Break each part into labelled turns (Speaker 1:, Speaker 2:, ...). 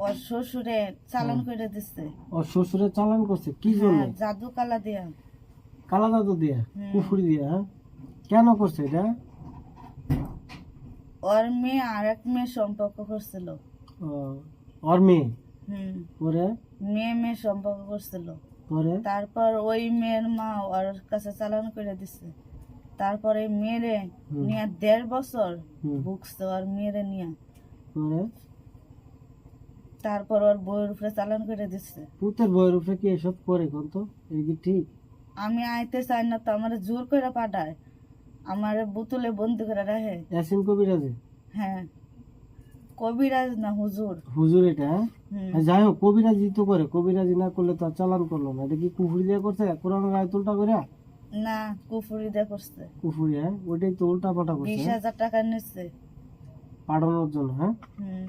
Speaker 1: ওর শ্বশুরে চালান। করে দিচ্ছে
Speaker 2: ওর শ্বশুরে চালান করছে? কি জন্য?
Speaker 1: হ্যাঁ, জাদু কালা দিয়া।
Speaker 2: কালা দাদু দিয়া। কুফুরি দিয়া হ্যাঁ? কেন করছে এটা?
Speaker 1: ওর মেয়ে আর এক মেয়ে সম্পর্ক করছিল।
Speaker 2: ওর মেয়ে?
Speaker 1: হুম।
Speaker 2: পরে
Speaker 1: মেয়ে মেয়ে সম্পর্ক করছিল।
Speaker 2: পরে
Speaker 1: তারপর ওই মেয়ের মা ওর কাছে চালান করে দিছে। তারপরে মেয়েরে। নিয়ে দেড় বছর। ভুগছে ওর মেয়েরে নিয়ে।
Speaker 2: পরে
Speaker 1: তারপর ওর বইয়ের উপরে চালান করে দিচ্ছে
Speaker 2: পুতের বইয়ের উপরে কি এসব করে কোন তো? এই কি ঠিক?
Speaker 1: আমি আইতে চাই না তো আমার জোর করে পাঠায়। আমার বোতলে বন্দি করে রাখে।
Speaker 2: ইয়াসিন কবিরাজে?
Speaker 1: হ্যাঁ। কবিরাজ না হুজুর।
Speaker 2: হুজুর এটা হ্যাঁ? যাই হোক কবিরাজি তো করে। কবিরাজি না করলে তো আর চালান করল না। এটা কি কুফুরি দিয়ে করছে? কোরআন আয়াত উল্টা করে?
Speaker 1: না কুফুরি দিয়ে করছে।
Speaker 2: কুফুরি হ্যাঁ? ওইটাই তো উল্টা পাল্টা করছে
Speaker 1: বিশ
Speaker 2: হ্যাঁ?
Speaker 1: হাজার টাকা নিচ্ছে।
Speaker 2: পাঠানোর জন্য হ্যাঁ?
Speaker 1: হুম।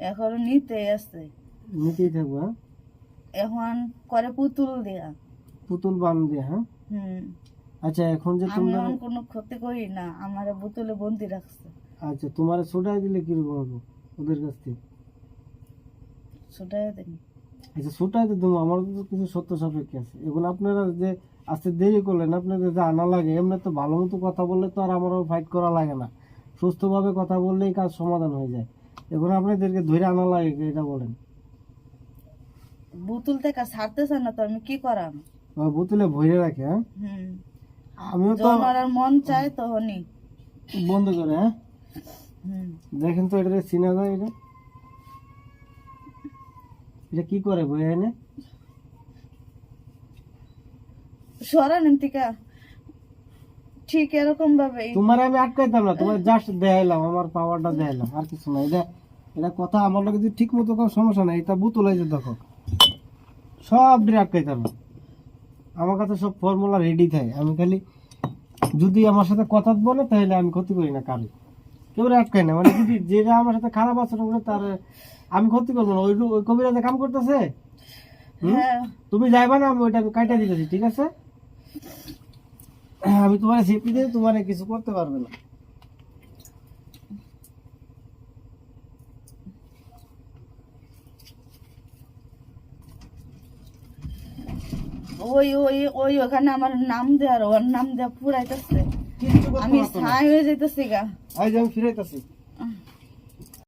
Speaker 1: এখন নিতে আছে।
Speaker 2: নিতেই থাকব হ্যাঁ?
Speaker 1: এখন করে পুতুল দিয়া।
Speaker 2: পুতুল বান দিয়ে হ্যাঁ?
Speaker 1: হুম।
Speaker 2: আচ্ছা এখন যে
Speaker 1: আমি
Speaker 2: তোমরা
Speaker 1: এখন কোনো ক্ষতি করি না আমার বোতলে বন্দি রাখছে।
Speaker 2: আচ্ছা তোমার ছোটাই দিলে কীরকম হবে ওদের কাছ থেকে?
Speaker 1: ছোটাই দিন।
Speaker 2: আচ্ছা ছোটাই তো দেবো আমার তো কিছু সত্য সাপেক্ষে আছে। এখন আপনারা যে আজকে দেরি করলেন আপনাদের যে আনা লাগে এমনি তো ভালো মতো কথা বললে তো আর আমারও ফাইট করা লাগে না। সুস্থভাবে কথা বললেই কাজ সমাধান হয়ে যায়। এখন আপনাদেরকে ধরে আনা লাগে এটা বলেন।
Speaker 1: বোতল থেকে ছাড়তে চান না তো আমি কি করাম?
Speaker 2: বোতলে ভরে রাখে হ্যাঁ? আমিও তো
Speaker 1: ওর মন চায় তখনই।
Speaker 2: বন্ধ করে হ্যাঁ? দেখেন তো এটা চিনা যায় এটা। এটা কি করে বই এনে?
Speaker 1: সরান থেকে ঠিক এরকম ভাবে
Speaker 2: তোমার আমি আটকাইতাম না তোমার জাস্ট দেখাইলাম আমার পাওয়ারটা দেখাইলাম আর কিছু না। এটা এটা কথা আমার লোক যদি ঠিক মতো কোনো সমস্যা নাই এটা বুতল হয়েছে দেখো। সব দিয়ে আটকাইতাম না। আমার কাছে সব ফর্মুলা রেডি থাকে। আমি খালি যদি আমার সাথে কথা বলে তাহলে আমি ক্ষতি করি না কারও কেউ আটকাই না। মানে যদি যেটা আমার সাথে খারাপ আচরণ করে তার আমি ক্ষতি করব না। ওই ওই কবিরাজে কাম করতেছে? হুম?
Speaker 1: হ্যাঁ।
Speaker 2: তুমি যাইবা না আমি ওইটা কাটা দিতেছি ঠিক আছে? আমি তোমার সেফটি দিয়ে তোমার কিছু করতে পারবে না।
Speaker 1: ওই ওই ওই ওখানে আমার নাম দেওয়ার ওর নাম দেওয়া পুরাইতেছে। আমি ছাই হয়ে যাইতেছি গা।
Speaker 2: আজ আমি ফিরাইতেছি।